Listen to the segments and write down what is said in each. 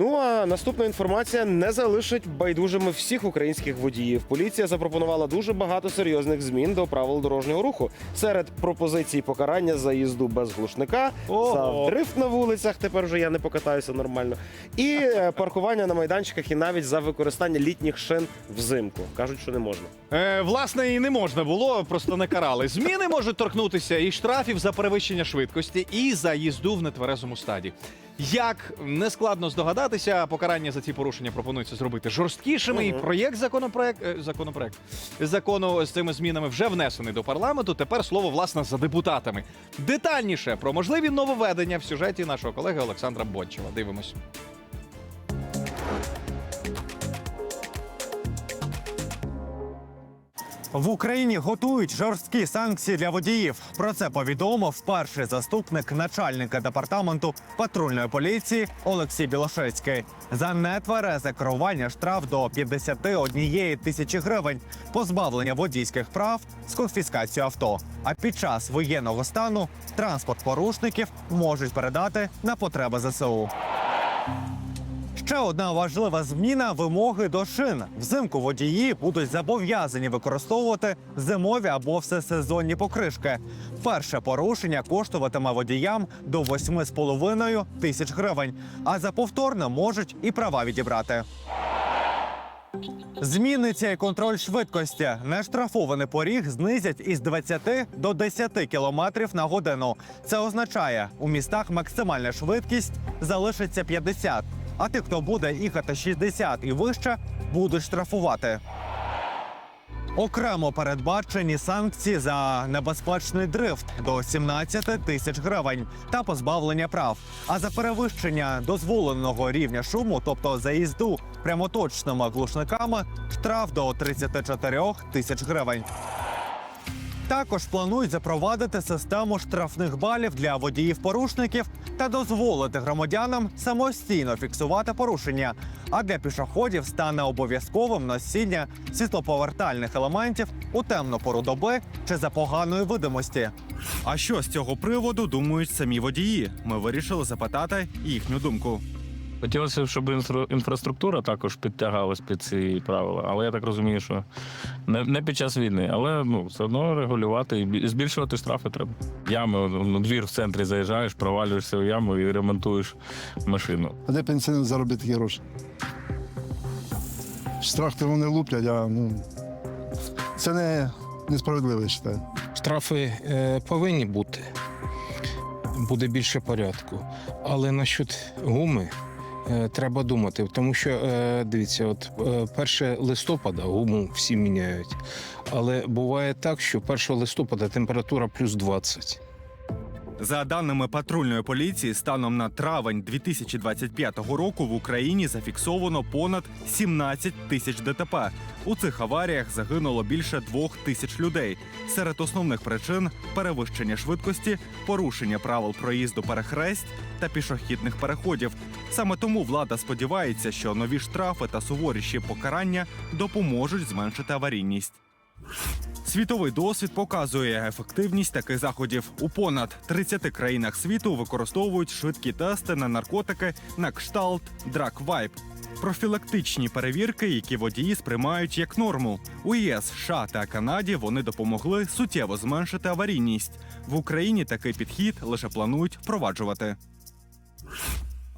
Ну а наступна інформація не залишить байдужими всіх українських водіїв. Поліція запропонувала дуже багато серйозних змін до правил дорожнього руху. Серед пропозицій покарання за їзду без глушника, Ого. за дрифт на вулицях. Тепер вже я не покатаюся нормально. І е, паркування на майданчиках, і навіть за використання літніх шин взимку. кажуть, що не можна. Е, власне, і не можна було, просто не карали. Зміни можуть торкнутися і штрафів за перевищення швидкості, і за їзду в нетверезому стаді. Як не складно здогадатися, покарання за ці порушення пропонується зробити жорсткішими. І проєкт законопроект, е, законопроект закону з цими змінами вже внесений до парламенту. Тепер слово власне за депутатами. Детальніше про можливі нововведення в сюжеті нашого колеги Олександра Бончева. Дивимось. В Україні готують жорсткі санкції для водіїв. Про це повідомив перший заступник начальника департаменту патрульної поліції Олексій Білошецький. За нетверезе керування штраф до 51 тисячі гривень, позбавлення водійських прав з конфіскацією авто. А під час воєнного стану транспорт порушників можуть передати на потреби ЗСУ. Ще одна важлива зміна вимоги до шин. Взимку водії будуть зобов'язані використовувати зимові або всесезонні покришки. Перше порушення коштуватиме водіям до 8,5 тисяч гривень, а за повторне можуть і права відібрати. Зміниться і контроль швидкості. Нештрафований поріг знизять із 20 до 10 кілометрів на годину. Це означає, у містах максимальна швидкість залишиться 50, а тих, хто буде їхати 60 і вище, будуть штрафувати. Окремо передбачені санкції за небезпечний дрифт до 17 тисяч гривень та позбавлення прав. А за перевищення дозволеного рівня шуму, тобто за їзду прямоточними глушниками, штраф до 34 тисяч гривень. Також планують запровадити систему штрафних балів для водіїв-порушників та дозволити громадянам самостійно фіксувати порушення. А для пішоходів стане обов'язковим носіння світлоповертальних елементів у темну пору доби чи за поганої видимості. А що з цього приводу думають самі водії? Ми вирішили запитати їхню думку. Хотілося, б, щоб інфраструктура також підтягалась під ці правила, але я так розумію, що не, не під час війни, але ну все одно регулювати і збільшувати штрафи треба. Ями, ну, двір в центрі заїжджаєш, провалюєшся в яму і ремонтуєш машину. А де пенсіонер заробить такі гроші? Штраф то вони луплять, а ну, це не, несправедливо, я вважаю. Штрафи е, повинні бути. Буде більше порядку. Але насчет гуми треба думати, тому що е, дивіться, от перше 1 листопада гуму всі міняють. Але буває так, що 1 листопада температура плюс 20. За даними патрульної поліції, станом на травень 2025 року в Україні зафіксовано понад 17 тисяч ДТП. У цих аваріях загинуло більше двох тисяч людей. Серед основних причин перевищення швидкості, порушення правил проїзду перехресть та пішохідних переходів. Саме тому влада сподівається, що нові штрафи та суворіші покарання допоможуть зменшити аварійність. Світовий досвід показує ефективність таких заходів. У понад 30 країнах світу використовують швидкі тести на наркотики на кшталт Драк-Вайп. Профілактичні перевірки, які водії сприймають як норму. У ЄС, США та Канаді вони допомогли суттєво зменшити аварійність. В Україні такий підхід лише планують впроваджувати.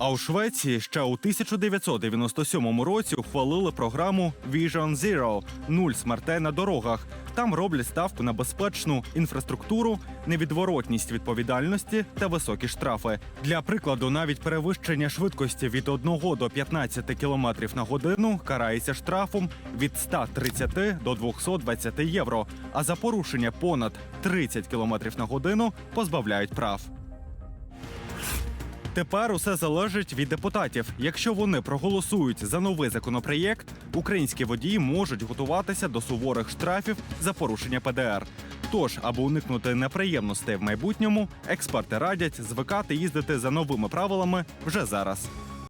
А у Швеції ще у 1997 році ухвалили програму Vision Zero – нуль смертей на дорогах. Там роблять ставку на безпечну інфраструктуру, невідворотність відповідальності та високі штрафи. Для прикладу, навіть перевищення швидкості від 1 до 15 км на годину карається штрафом від 130 до 220 євро. А за порушення понад 30 км на годину позбавляють прав. Тепер усе залежить від депутатів. Якщо вони проголосують за новий законопроєкт, українські водії можуть готуватися до суворих штрафів за порушення ПДР. Тож, аби уникнути неприємностей в майбутньому, експерти радять звикати їздити за новими правилами вже зараз.